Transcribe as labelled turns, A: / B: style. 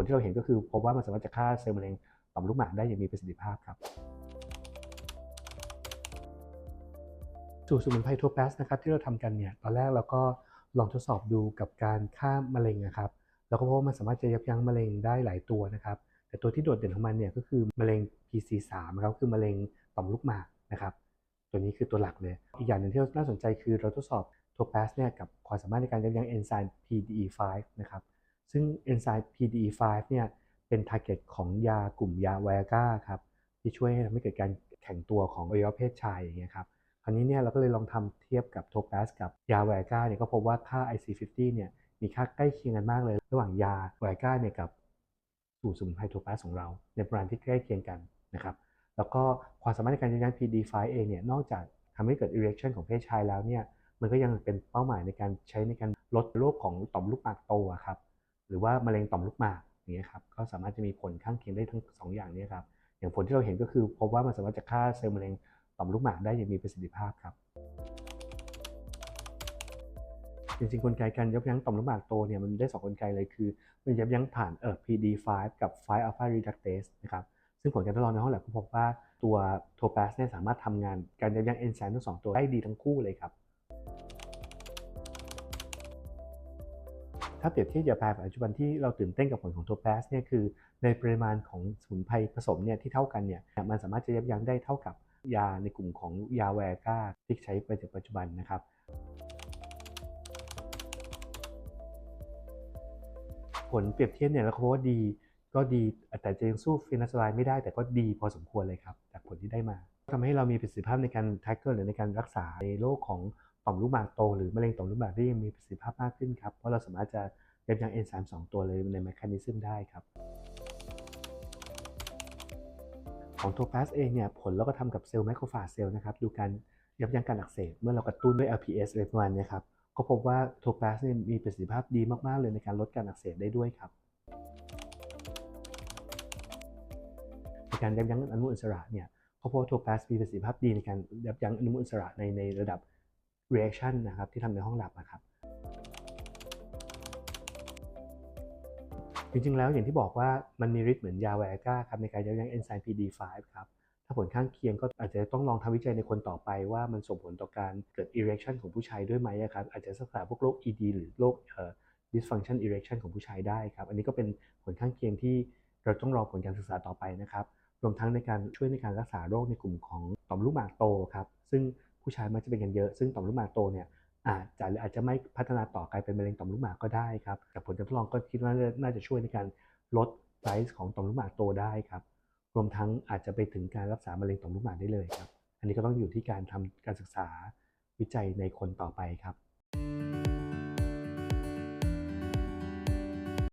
A: ลที่เราเห็นก็คือพบว่ามันสามารถจะฆ่าเซลล์มะเร็งต่อมลูกหมากได้อย่างมีประสิทธิภาพครับสูตรสมุนไพรทัวแปสนะครับที่เราทำกันเนี่ยตอนแรกเราก็ลองทดสอบดูกับการฆ่ามะเร็งนะครับแล้วก็พบว่ามันสามารถจะยับยั้งมะเร็งได้หลายตัวนะครับ แต่ตัวที่โดดเด่นของมันเนี่ยก็คือมะเร็ง PC3 นะครับคือมะเร็งต่อมลูกหมากนะครับ ตัวนี้คือตัวหลักเลย อีกอย่างหนึ่งที่น่าสนใจคือเราทดสอบทัวแปสเนี่ยกับความสามารถในการยับยั้งเอนไซม์ PDE5 นะครับ ซึ่งเอนไซม์ PDE5 เนี่ยเป็นทาร์เก็ตของยากลุ่มยาไวอากาครับที่ช่วยให้ทำให้เกิดการแข็งตัวของอวัยวะเพศชายอย่างเงี้ยครับคราวนี้เนี่ยเราก็เลยลองทำเทียบกับโทแปสกับยาไวอากาเนี่ยก็พบว่าค่า IC50 เนี่ยมีค่าใกล้เคียงกันมากเลย ระหว่างยาไวอากาเนี่ยกับสูตรสมุนไพรโทแปสของเรา ในปริมาณที่ใกล้เคียงกันนะครับแล้วก็ความสามารถในการยับยั้ง PD5 เองเนี่ยนอกจากทำให้เกิด erection ของเพศชายแล้วเนี่ยมันก็ยังเป็นเป้าหมายในการใช้ในการลดโรคของต่อมลูกหมากโตครับ หรือว่ามะเร็งต่อมลูกหมากอย่างเงี้ยครับก็สามารถจะมีผลข้างเคียงได้ทั้งสองอย่างนี้ครับอย่างผลที่เราเห็นก็คือพบว่ามันสามารถจะฆ่าเซลล์มะเร็งต่อมลูกหมากได้อย่างมีประสิทธิภาพครับ จริงๆกลไกการยับยั้งต่อมลูกหมากโตเนี่ยมันได้สองกลไกเลยคือมันยับยั้งผ่านเอ่อ PD5 กับ5 alpha reductase นะครับซึ่งผลการทดลองในห้องแลบก็พบว่าตัวโทแปสเนี่ยสามารถทำงานการยับยั้งเอนไซม์ทั้งสองตัวได้ดีทั้งคู่เลยครับ ถ้าเปรียบเทียบยาแพทย์ปัจจุบันที่เราตื่นเต้นกับผลของโทแปสเนี่ยคือในปริมาณของสมุนไพรผสมเนี่ยที่เท่ากันเนี่ยมันสามารถจะยับยั้งได้เท่ากับยาในกลุ่มของยาแวก้าที่ใช้ไปัจจุบันนะครับผลเปรียบเทียบเนี่ยเราพบว่าดีก็ดีแต่จะยังสู้ฟินาสไลไม่ได้แต่ก็ดีพอสมควรเลยครับ จากผลที่ได้มาทำให้เรามีประสิทธิภาพในการแท็กเกิลหรือในการรักษาในโรคของ ต่อมลูกหมากโตหรือมะเร็งต่อมลูกหมากได้ยังมีประสิทธิภาพมากขึ้นครับ เพราะเราสามารถจะยับยั้งเอนไซม์สองตัวเลยในแมคานิซึมได้ครับ ของโทแปสเองเนี่ยผลเราก็ทำกับเซลล์ไมโครฟาเซลล์นะครับดูการยับยั้งการอักเสบเมื่อเรากระตุ้นด้วย LPS อะไรประมาณนี้ครับก็พบว่าโทแปสเนี่ยมีประสิทธิภาพดีมากๆเลยในการลดการอักเสบได้ด้วยครับในการยับยั้งอนุมูลอิสระเนี่ยเขาพบว่าโทแปสมีประสิทธิภาพดีในการยับยั้งอนุมูลอิสระในในระดับ reaction นะครับที่ทำในห้องแลบนะครับจริงๆ แล้วอย่างที่บอกว่ามันมีฤทธิ์เหมือนยาไวอากาครับในการยับยั้งเอนไซม์ PD5 ครับ ถ้าผลข้างเคียงก็อาจจะต้องลองทำวิจัยในคนต่อไปว่ามันส่งผลต่อการเกิด erection ของผู้ชายด้วยไหมครับ อาจจะศึกษาพวกโรค ED หรือโรค dysfunction erection ของผู้ชายได้ครับ อันนี้ก็เป็นผลข้างเคียงที่เราต้องรอผลการศึกษาต่อไปนะครับ รวมทั้งในการช่วยในการรักษาโรคในกลุ่มของต่อมลูกหมากโตครับ ซึ่ง ผู้ชายมักจะเป็นกันเยอะ ซึ่งต่อมลูกหมากโตเนี่ยอาจจะหรืออาจจะไม่พัฒนาต่อกลายเป็นมะเร็งต่อมลูกหมากก็ได้ครับแต่ผลการทดลองก็คิดว่าน่าจะช่วยในการลดไซส์ของต่อมลูกหมากโตได้ครับรวมทั้งอาจจะไปถึงการรักษามะเร็งต่อมลูกหมากได้เลยครับ อันนี้ก็ต้องอยู่ที่การทำการศึกษาวิจัยในคนต่อไปครับ